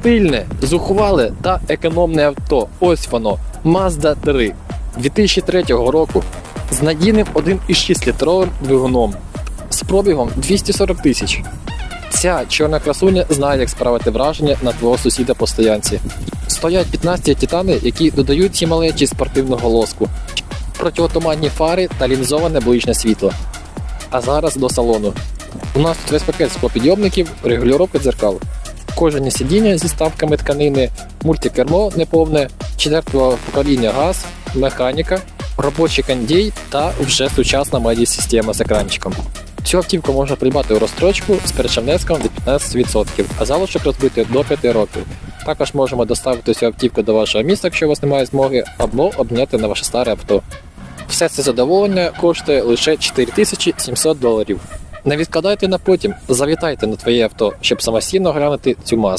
Стильне, зухвале та економне авто. Ось воно. Mazda 3 2003 року з надійним 1,6 літровим двигуном з пробігом 240 тисяч. Ця чорна красуня знає, як справити враження на твого сусіда по стоянці. Стоять 15 титани, які додають цій малечі спортивного лоску, протиотуманні фари та лінзоване ближнє світло. А зараз до салону. У нас тут весь пакет склопідйомників, регулювання дзеркал. Кожені сидіння зі ставками тканини, мультикермо неповне, четвертого покоління газ, механіка, робочий кондій та вже сучасна медіа-система з екранчиком. Цю автівку можна придбати у розстрочку з першим внеском від 15%, а залишок розбити до 5 років. Також можемо доставити цю автівку до вашого міста, якщо у вас немає змоги, або обміняти на ваше старе авто. Все це задоволення коштує лише 4700 доларів. Не відкладайте на потім, завітайте на твоє авто, щоб самостійно глянути цю Mazda.